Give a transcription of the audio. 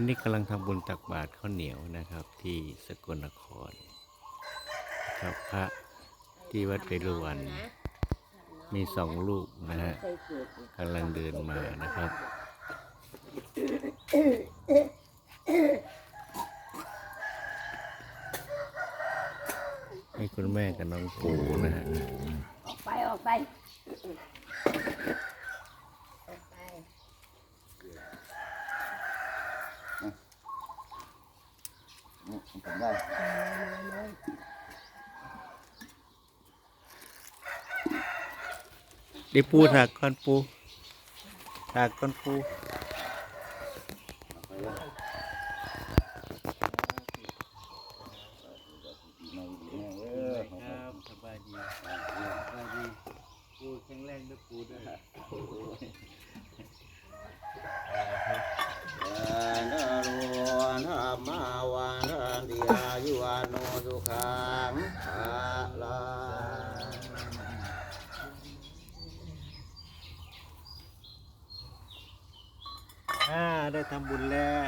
วันนี้กำลังทำบุญตักบาตรข้าวเหนียวนะครับ ที่สกลนครครับพระที่วัดเวรุวัน มีสองลูกนะฮะกำลังเดินมานะครับให้คุณแม่กับน้องปูนะฮะออกไป ออกไปออกไป ผมได้ดิปูถากก้อนปูถากก้อนปูเออครับสบายดีสบายดีปูแข็งแรงด้วยปูด้วย โนสุขังภาลาอ่าได้ทำบุญแล้ว